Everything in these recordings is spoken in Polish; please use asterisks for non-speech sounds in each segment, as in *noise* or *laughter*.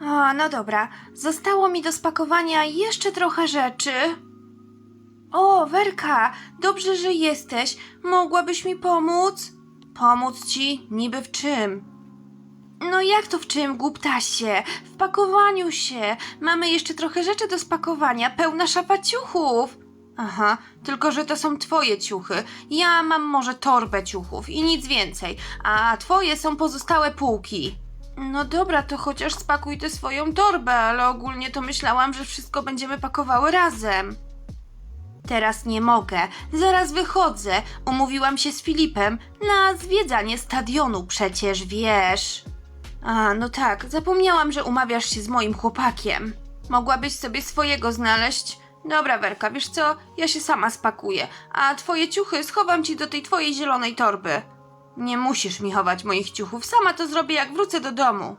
A, no dobra. Zostało mi do spakowania jeszcze trochę rzeczy. O, Werka, dobrze, że jesteś. Mogłabyś mi pomóc? Pomóc ci? Niby w czym? No jak to w czym, głuptasie? W pakowaniu się. Mamy jeszcze trochę rzeczy do spakowania, pełna szafa ciuchów. Aha, tylko że to są twoje ciuchy. Ja mam może torbę ciuchów i nic więcej, a twoje są pozostałe półki. No dobra, to chociaż spakuj tę swoją torbę, ale ogólnie to myślałam, że wszystko będziemy pakowały razem. Teraz nie mogę. Zaraz wychodzę. Umówiłam się z Filipem na zwiedzanie stadionu, przecież wiesz. A, no tak, zapomniałam, że umawiasz się z moim chłopakiem. Mogłabyś sobie swojego znaleźć? Dobra, Werka, wiesz co? Ja się sama spakuję, a twoje ciuchy schowam ci do tej twojej zielonej torby. Nie musisz mi chować moich ciuchów, sama to zrobię, jak wrócę do domu.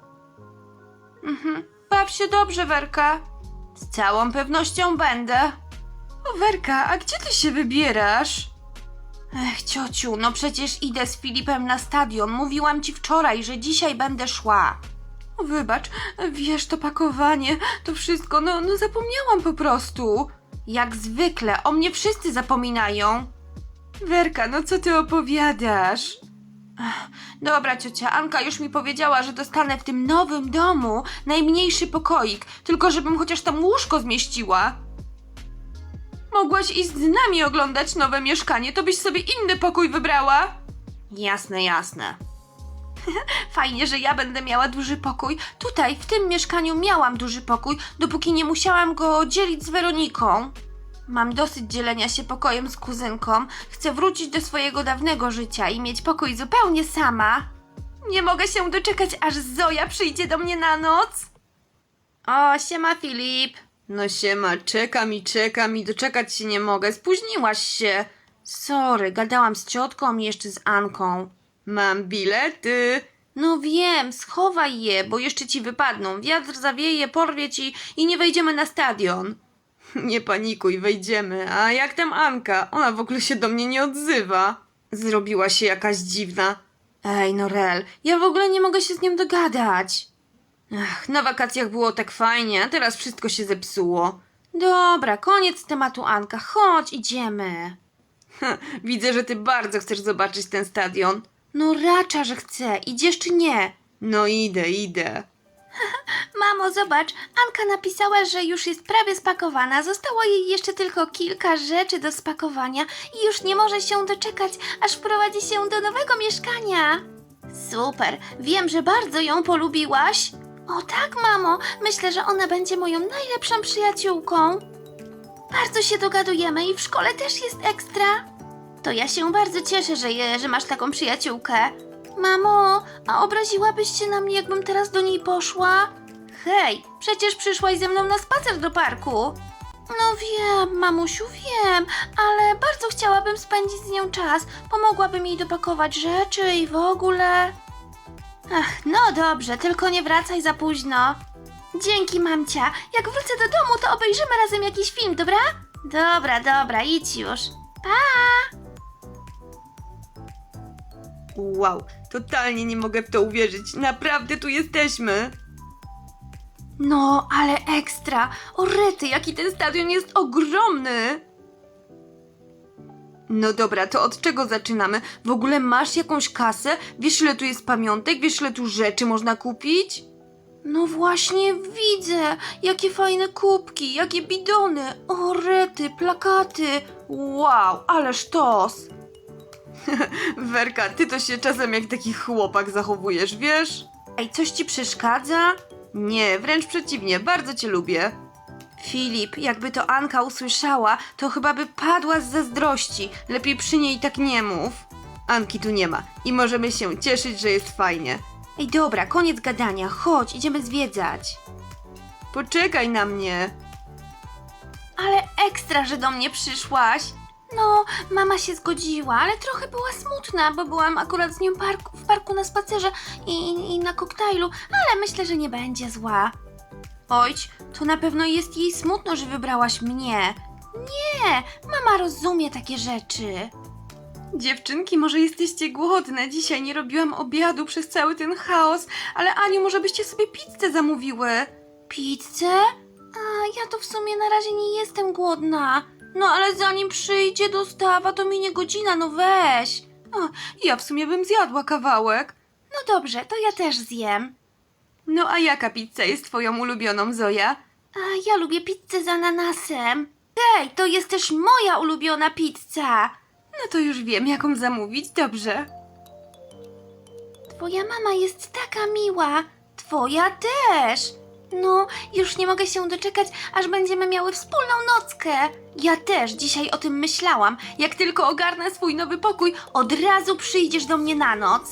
Mhm, baw się dobrze, Werka. Z całą pewnością będę. O, Werka, a gdzie ty się wybierasz? Ech, ciociu, no przecież idę z Filipem na stadion. Mówiłam ci wczoraj, że dzisiaj będę szła. Wybacz, wiesz, to pakowanie, to wszystko, no, no zapomniałam po prostu. Jak zwykle, o mnie wszyscy zapominają. Werka, no co ty opowiadasz? Ech, Dobra, ciocia, Anka już mi powiedziała, że dostanę w tym nowym domu najmniejszy pokoik, tylko żebym chociaż tam łóżko zmieściła. Mogłaś iść z nami oglądać nowe mieszkanie, to byś sobie inny pokój wybrała. Jasne, jasne. *laughs* Fajnie, że ja będę miała duży pokój. Tutaj, w tym mieszkaniu miałam duży pokój, dopóki nie musiałam go dzielić z Weroniką. Mam dosyć dzielenia się pokojem z kuzynką. Chcę wrócić do swojego dawnego życia i mieć pokój zupełnie sama. Nie mogę się doczekać, aż Zoja przyjdzie do mnie na noc. O, siema Filip. No siema, czekam i czekam i doczekać się nie mogę. Spóźniłaś się. Sorry, gadałam z ciotką i jeszcze z Anką. Mam bilety. No wiem, schowaj je, bo jeszcze ci wypadną. Wiatr zawieje, porwie ci i nie wejdziemy na stadion. *laughs* Nie panikuj, wejdziemy. A jak tam Anka? Ona w ogóle się do mnie nie odzywa. Zrobiła się jakaś dziwna. Ej, Norel, ja w ogóle nie mogę się z nią dogadać. Ach, na wakacjach było tak fajnie, a teraz wszystko się zepsuło. Dobra, koniec tematu Anka, chodź, idziemy. *laughs* Widzę, że ty bardzo chcesz zobaczyć ten stadion. No racza, że chcę. Idziesz czy nie? No idę, idę. Mamo, zobacz, Anka napisała, że już jest prawie spakowana. Zostało jej jeszcze tylko kilka rzeczy do spakowania i już nie może się doczekać, aż wprowadzi się do nowego mieszkania. Super, wiem, że bardzo ją polubiłaś. O tak, mamo, myślę, że ona będzie moją najlepszą przyjaciółką. Bardzo się dogadujemy i w szkole też jest ekstra. To ja się bardzo cieszę, że, je, że masz taką przyjaciółkę. Mamo, a obraziłabyś się na mnie, jakbym teraz do niej poszła? Hej, przecież przyszłaś ze mną na spacer do parku. No wiem, mamusiu, wiem, ale bardzo chciałabym spędzić z nią czas. Pomogłabym jej dopakować rzeczy i w ogóle. Ach, no dobrze, tylko nie wracaj za późno. Dzięki, mamcia. Jak wrócę do domu, to obejrzymy razem jakiś film, dobra? Dobra, dobra, idź już. Pa! Wow, totalnie nie mogę w to uwierzyć. Naprawdę tu jesteśmy. No, ale ekstra. O rety, jaki ten stadion jest ogromny. No dobra, to od czego zaczynamy? W ogóle masz jakąś kasę? Wiesz ile tu jest pamiątek? Wiesz ile tu rzeczy można kupić? No właśnie widzę, jakie fajne kubki, jakie bidony, o rety, plakaty. Wow, ale sztos. *laughs* Werka, ty to się czasem jak taki chłopak zachowujesz, wiesz? Ej, coś ci przeszkadza? Nie, wręcz przeciwnie, bardzo cię lubię. Filip, jakby to Anka usłyszała, to chyba by padła z zazdrości. Lepiej przy niej tak nie mów. Anki tu nie ma i możemy się cieszyć, że jest fajnie. Ej, dobra, koniec gadania, chodź, idziemy zwiedzać. Poczekaj na mnie. Ale ekstra, że do mnie przyszłaś. No, mama się zgodziła, ale trochę była smutna, bo byłam akurat z nią parku, w parku na spacerze i, i na koktajlu, ale myślę, że nie będzie zła. Ojć, to na pewno jest jej smutno, że wybrałaś mnie. Nie, mama rozumie takie rzeczy. Dziewczynki, może jesteście głodne? Dzisiaj nie robiłam obiadu przez cały ten chaos, ale Aniu, może byście sobie pizzę zamówiły? Pizzę? A ja to w sumie na razie nie jestem głodna. No ale zanim przyjdzie dostawa, to minie godzina, no weź. O, ja w sumie bym zjadła kawałek. No dobrze, to ja też zjem. No a jaka pizza jest twoją ulubioną, Zoja? A ja lubię pizzę z ananasem. Hej, to jest też moja ulubiona pizza. No to już wiem, jaką zamówić, dobrze. Twoja mama jest taka miła. Twoja też. No, już nie mogę się doczekać, aż będziemy miały wspólną nockę. Ja też dzisiaj o tym myślałam. Jak tylko ogarnę swój nowy pokój, od razu przyjdziesz do mnie na noc.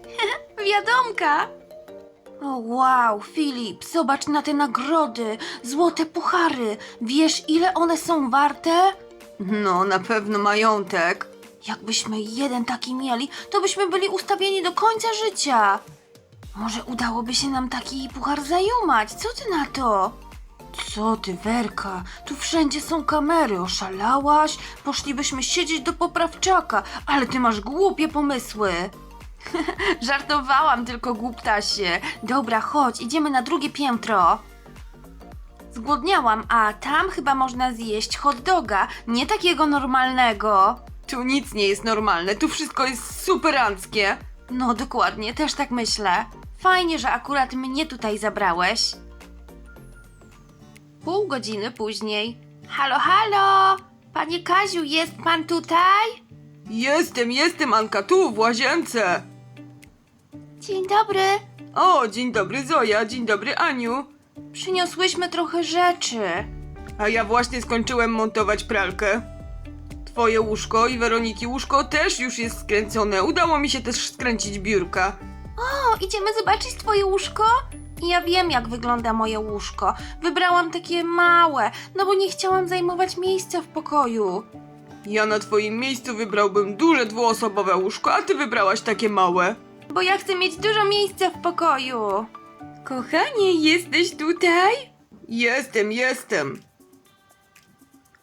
*laughs* Wiadomka. O wow, Filip, zobacz na te nagrody, złote puchary. Wiesz, ile one są warte? No, na pewno majątek. Jakbyśmy jeden taki mieli, to byśmy byli ustawieni do końca życia. Może udałoby się nam taki puchar zajumać, co ty na to? Co ty, Werka? Tu wszędzie są kamery, oszalałaś? Poszlibyśmy siedzieć do poprawczaka, ale ty masz głupie pomysły. *laughs* Żartowałam tylko, głuptasie. Dobra, chodź, idziemy na drugie piętro. Zgłodniałam, a tam chyba można zjeść hot doga, nie takiego normalnego. Tu nic nie jest normalne, tu wszystko jest superanckie. No dokładnie, też tak myślę. Fajnie, że akurat mnie tutaj zabrałeś. Pół godziny później. Halo, halo! Panie Kaziu, jest pan tutaj? Jestem, jestem, Anka, tu, w łazience. Dzień dobry. O, dzień dobry, Zoja, dzień dobry, Aniu. Przyniosłyśmy trochę rzeczy. A ja właśnie skończyłem montować pralkę. Twoje łóżko i Weroniki łóżko też już jest skręcone. Udało mi się też skręcić biurka. O, idziemy zobaczyć twoje łóżko? Ja wiem, jak wygląda moje łóżko. Wybrałam takie małe, no bo nie chciałam zajmować miejsca w pokoju. Ja na twoim miejscu wybrałbym duże dwuosobowe łóżko, a ty wybrałaś takie małe. Bo ja chcę mieć dużo miejsca w pokoju. Kochanie, jesteś tutaj? Jestem, jestem.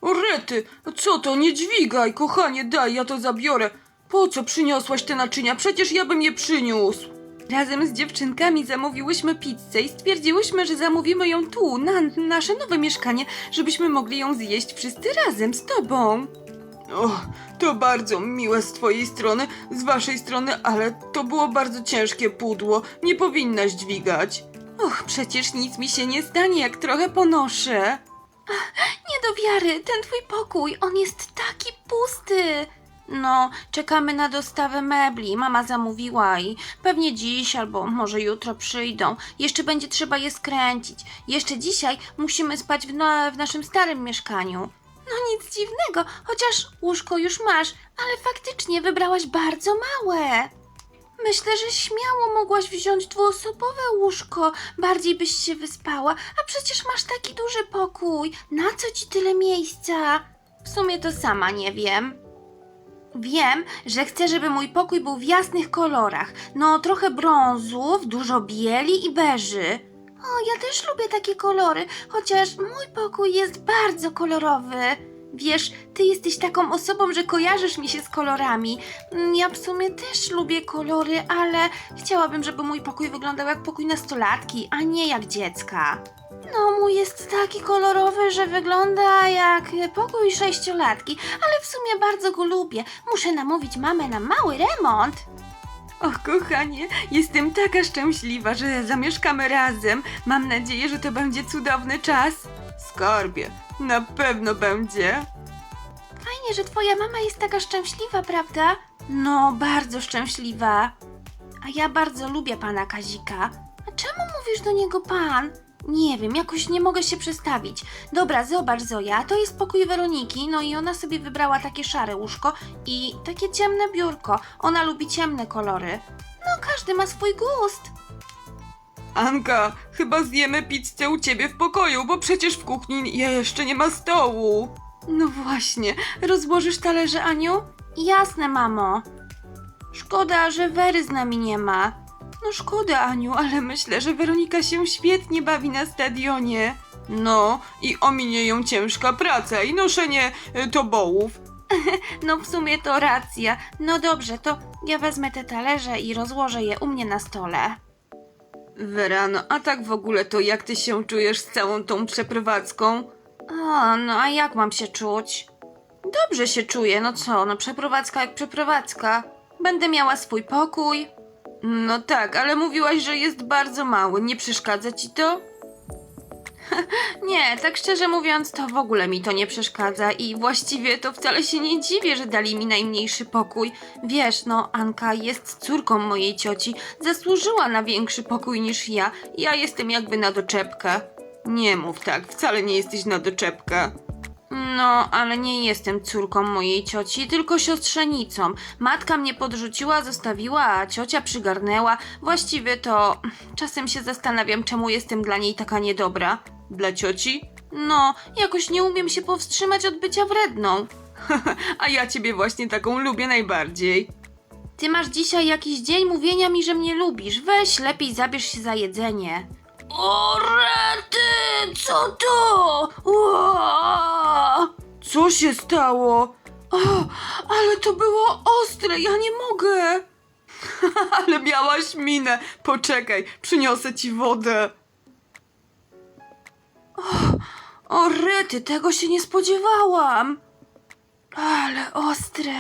O rety, co to, nie dźwigaj, kochanie, daj, ja to zabiorę. Po co przyniosłaś te naczynia? Przecież ja bym je przyniósł. Razem z dziewczynkami zamówiłyśmy pizzę i stwierdziłyśmy, że zamówimy ją tu, na nasze nowe mieszkanie, żebyśmy mogli ją zjeść wszyscy razem z tobą. O, to bardzo miłe z twojej strony, z waszej strony, ale to było bardzo ciężkie pudło. Nie powinnaś dźwigać. Och, przecież nic mi się nie stanie, jak trochę ponoszę. Nie do wiary, ten twój pokój, on jest taki pusty. No, czekamy na dostawę mebli. Mama zamówiła i pewnie dziś albo może jutro przyjdą. Jeszcze będzie trzeba je skręcić. Jeszcze dzisiaj musimy spać w, na, w naszym starym mieszkaniu. No nic dziwnego, chociaż łóżko już masz, ale faktycznie wybrałaś bardzo małe. Myślę, że śmiało mogłaś wziąć dwuosobowe łóżko. Bardziej byś się wyspała, a przecież masz taki duży pokój. Na co ci tyle miejsca? W sumie to sama nie wiem. Wiem, że chcę, żeby mój pokój był w jasnych kolorach. No, trochę brązów, dużo bieli i beży. O, ja też lubię takie kolory, chociaż mój pokój jest bardzo kolorowy. Wiesz, ty jesteś taką osobą, że kojarzysz mi się z kolorami. Mm, Ja w sumie też lubię kolory, ale chciałabym, żeby mój pokój wyglądał jak pokój nastolatki, a nie jak dziecka. No, mój jest taki kolorowy, że wygląda jak pokój sześciolatki, ale w sumie bardzo go lubię. Muszę namówić mamę na mały remont. Och, kochanie, jestem taka szczęśliwa, że zamieszkamy razem. Mam nadzieję, że to będzie cudowny czas. Skarbie, na pewno będzie. Fajnie, że twoja mama jest taka szczęśliwa, prawda? No, bardzo szczęśliwa. A ja bardzo lubię pana Kazika. A czemu mówisz do niego pan? Nie wiem, jakoś nie mogę się przestawić. Dobra, zobacz Zoja, to jest pokój Weroniki, no i ona sobie wybrała takie szare łóżko i takie ciemne biurko. Ona lubi ciemne kolory. No, każdy ma swój gust. Anka, chyba zjemy pizzę u ciebie w pokoju, bo przecież w kuchni jeszcze nie ma stołu. No właśnie, rozłożysz talerze, Aniu? Jasne, mamo. Szkoda, że Wery z nami nie ma. No szkoda, Aniu, ale myślę, że Weronika się świetnie bawi na stadionie. No, i ominie ją ciężka praca i noszenie y, tobołów. *laughs* no w sumie to racja. No dobrze, to ja wezmę te talerze i rozłożę je u mnie na stole. Wera, no a tak w ogóle to jak ty się czujesz z całą tą przeprowadzką? O, no a jak mam się czuć? Dobrze się czuję, no co, no przeprowadzka jak przeprowadzka. Będę miała swój pokój. No tak, ale mówiłaś, że jest bardzo mały. Nie przeszkadza ci to? *laughs* Nie, tak szczerze mówiąc, to w ogóle mi to nie przeszkadza i właściwie to wcale się nie dziwię, że dali mi najmniejszy pokój. Wiesz, no, Anka jest córką mojej cioci, zasłużyła na większy pokój niż ja. Ja jestem jakby na doczepkę. Nie mów tak, wcale nie jesteś na doczepkę. No, ale nie jestem córką mojej cioci, tylko siostrzenicą. Matka mnie podrzuciła, zostawiła, a ciocia przygarnęła. Właściwie to czasem się zastanawiam, czemu jestem dla niej taka niedobra. Dla cioci? No, jakoś nie umiem się powstrzymać od bycia wredną. *laughs* A ja ciebie właśnie taką lubię najbardziej. Ty masz dzisiaj jakiś dzień mówienia mi, że mnie lubisz. Weź, lepiej zabierz się za jedzenie. O, rety, co to? Ua! Co się stało? O, ale to było ostre, ja nie mogę. *laughs* Ale miałaś minę. Poczekaj, przyniosę ci wodę. O, rety, tego się nie spodziewałam. Ale ostre.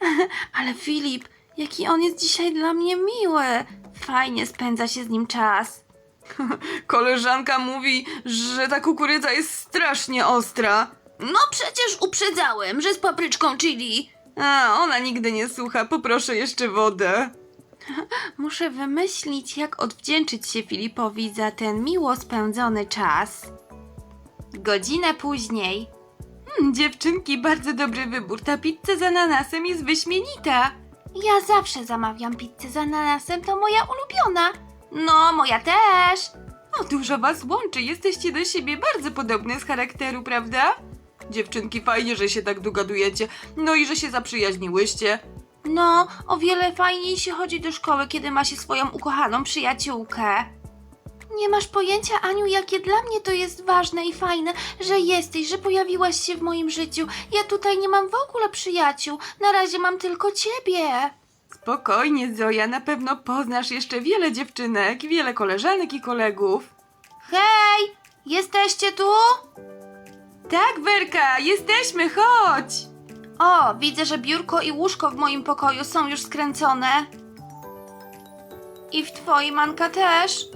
*laughs* Ale Filip, jaki on jest dzisiaj dla mnie miły. Fajnie spędza się z nim czas. *laughs* Koleżanka mówi, że ta kukurydza jest strasznie ostra. No przecież uprzedzałem, że z papryczką chili. A, ona nigdy nie słucha. Poproszę jeszcze wodę. *laughs* Muszę wymyślić, jak odwdzięczyć się Filipowi za ten miło spędzony czas. Godzinę później. Hmm, dziewczynki, bardzo dobry wybór. Ta pizza z ananasem jest wyśmienita. Ja zawsze zamawiam pizzę z ananasem, to moja ulubiona. No, moja też. O, dużo was łączy. Jesteście do siebie bardzo podobne z charakteru, prawda? Dziewczynki, fajnie, że się tak dogadujecie. No i że się zaprzyjaźniłyście. No, o wiele fajniej się chodzi do szkoły, kiedy ma się swoją ukochaną przyjaciółkę. Nie masz pojęcia, Aniu, jakie dla mnie to jest ważne i fajne, że jesteś, że pojawiłaś się w moim życiu. Ja tutaj nie mam w ogóle przyjaciół. Na razie mam tylko ciebie. Spokojnie, Zoja, na pewno poznasz jeszcze wiele dziewczynek, wiele koleżanek i kolegów. Hej! Jesteście tu? Tak, Werka, jesteśmy, chodź! O, widzę, że biurko i łóżko w moim pokoju są już skręcone. I w twoim, Anka, też.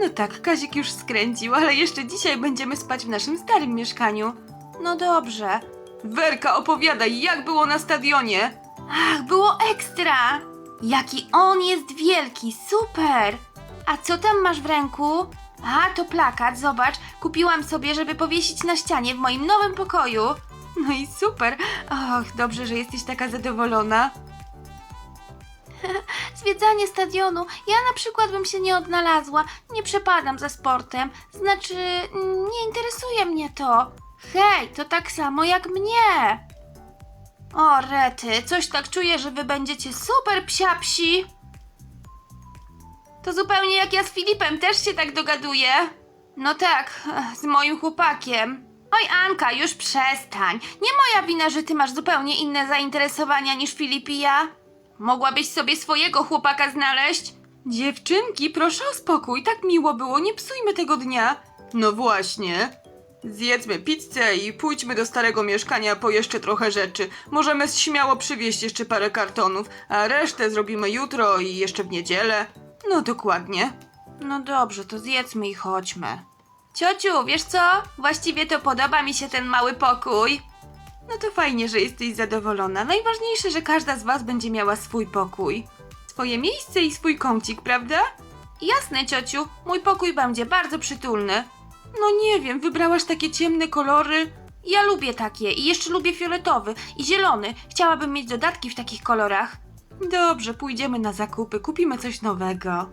No tak, Kazik już skręcił, ale jeszcze dzisiaj będziemy spać w naszym starym mieszkaniu. No dobrze. Werka, opowiadaj, jak było na stadionie? Ach, było ekstra! Jaki on jest wielki, super! A co tam masz w ręku? A, to plakat, zobacz. Kupiłam sobie, żeby powiesić na ścianie w moim nowym pokoju. No i super. Och, dobrze, że jesteś taka zadowolona. *laughs* Zwiedzanie stadionu. Ja na przykład bym się nie odnalazła. Nie przepadam za sportem. Znaczy, nie interesuje mnie to. Hej, to tak samo jak mnie. O, rety, coś tak czuję, że wy będziecie super psiapsi. To zupełnie jak ja z Filipem, też się tak dogaduję. No tak, z moim chłopakiem. Oj, Anka, już przestań. Nie moja wina, że ty masz zupełnie inne zainteresowania niż Filip i ja. Mogłabyś sobie swojego chłopaka znaleźć? Dziewczynki, proszę o spokój, tak miło było, nie psujmy tego dnia. No właśnie. Zjedzmy pizzę i pójdźmy do starego mieszkania po jeszcze trochę rzeczy. Możemy śmiało przywieźć jeszcze parę kartonów, a resztę zrobimy jutro i jeszcze w niedzielę. No dokładnie. No dobrze, to zjedzmy i chodźmy. Ciociu, wiesz co? Właściwie to podoba mi się ten mały pokój. No to fajnie, że jesteś zadowolona. Najważniejsze, że każda z was będzie miała swój pokój. Swoje miejsce i swój kącik, prawda? Jasne, ciociu, mój pokój będzie bardzo przytulny. No nie wiem, wybrałaś takie ciemne kolory. Ja lubię takie i jeszcze lubię fioletowy i zielony. Chciałabym mieć dodatki w takich kolorach. Dobrze, pójdziemy na zakupy, kupimy coś nowego.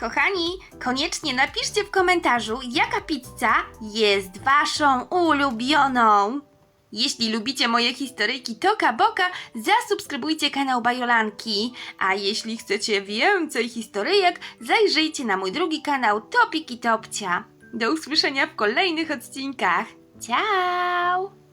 Kochani, koniecznie napiszcie w komentarzu, jaka pizza jest waszą ulubioną. Jeśli lubicie moje historyjki Toka Boka, zasubskrybujcie kanał Bajolanki. A jeśli chcecie więcej historyjek, zajrzyjcie na mój drugi kanał Topik i Topcia. Do usłyszenia w kolejnych odcinkach. Ciao!